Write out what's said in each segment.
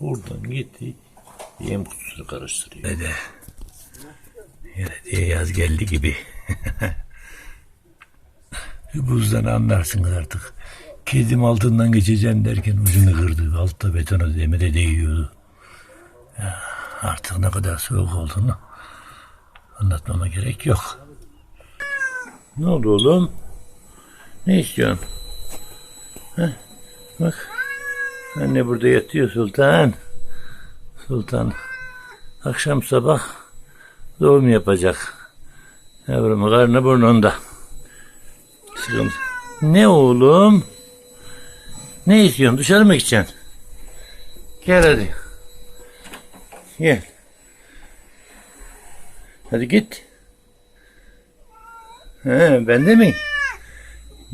Oradan gitti. Yem kutusunu karıştırıyor. Dede. Yine diye yaz geldi gibi. Buzdan anlarsınız artık. Kedim altından geçeceğim derken ucunu kırdı. Altta betona demire değiyordu. Ya, artık ne kadar soğuk olduğunu anlatmama gerek yok. Ne oldu oğlum? Ne istiyorsun? Heh, bak. Anne burada yatıyor Sultan. Sultan. Akşam sabah doğum yapacak. Yavrum karnı burnunda. Sıkıntı. Ne oğlum? Ne istiyorsun? Dışarı mı gideceksin? Gel hadi. Gel. Hadi git. He, ben de mi?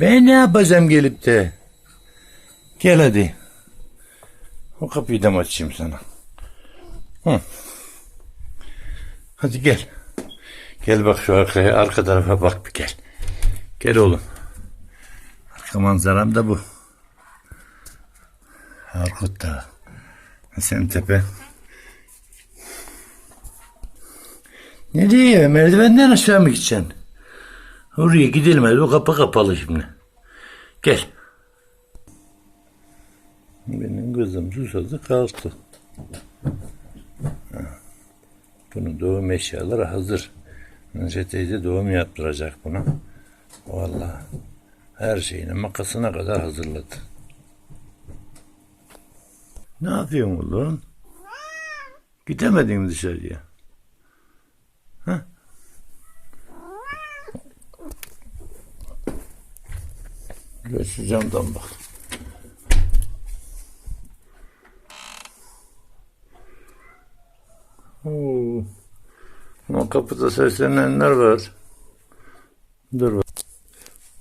Ben ne yapacağım gelip de? Gel hadi. O kapıyı da mı açayım sana? Hı. Hadi gel. Gel bak şu arkaya, arka tarafa bak bir gel. Gel oğlum. Arka manzaram da bu. Harkut Dağı. Hasan Tepe. Nereye? Merdivenden aşağı mı gideceksin? Oraya gidilmez. O kapı kapalı şimdi. Gel. Benim kızım susadı kalktı. Bunun doğum eşyaları hazır. Nece teyze doğum yaptıracak buna. Vallahi her şeyini makasına kadar hazırladı. Ne yapıyorsun oğlum? Gidemedin mi dışarıya? Ha? Gel şu bak. Oo. Ama kapıda seslenenler var. Dur bak.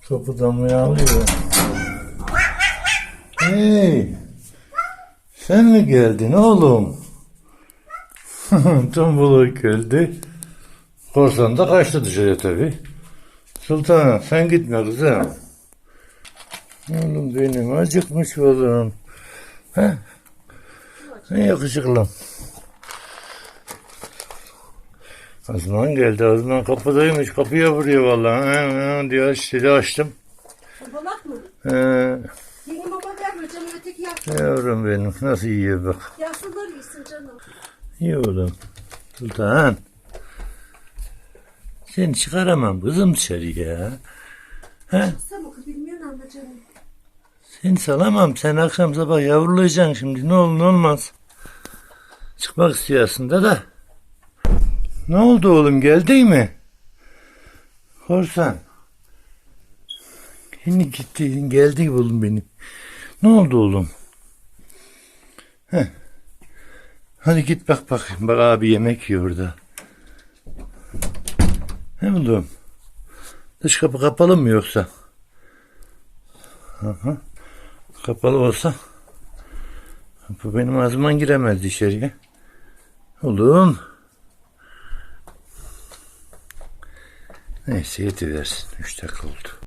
Kapıdan mı yağlıyor? Hey! Sen mi geldin oğlum? Tombuluk geldi. Korsan da kaçtı dışarıya tabi. Sultanım sen gitme kızım. Oğlum benim acıkmış oğlum. He? Ne yakışıklım. Azman geldi. Azman kapıdaymış. Kapıya vuruyor vallahi. He, he, diye açtı, açtım. Babalak mı? He, Yeni baba verme canım öteki yaşlı. yavrum benim. Nasıl yiyor bak. Yaşlılar yesin canım. İyi oğlum. Sultan. Seni çıkaramam kızım dışarıya. He? Sen oku bilmiyorsun ama canım. Seni salamam. Sen akşam sabah yavrulayacaksın şimdi. Ne olur ne olmaz. Çıkmak istiyor aslında da. Ne oldu oğlum geldin mi? Korsan. Yine gittin geldi oğlum benim. Ne oldu oğlum? Heh. Hadi git bak bakayım. Bak abi yemek yiyor orada. He oğlum? Dış kapı kapalı mı yoksa? Hı. Kapalı olsa bu benim ağzımdan giremez dışarıya. Oğlum. Neyse yetiversin. Üç dakika oldu.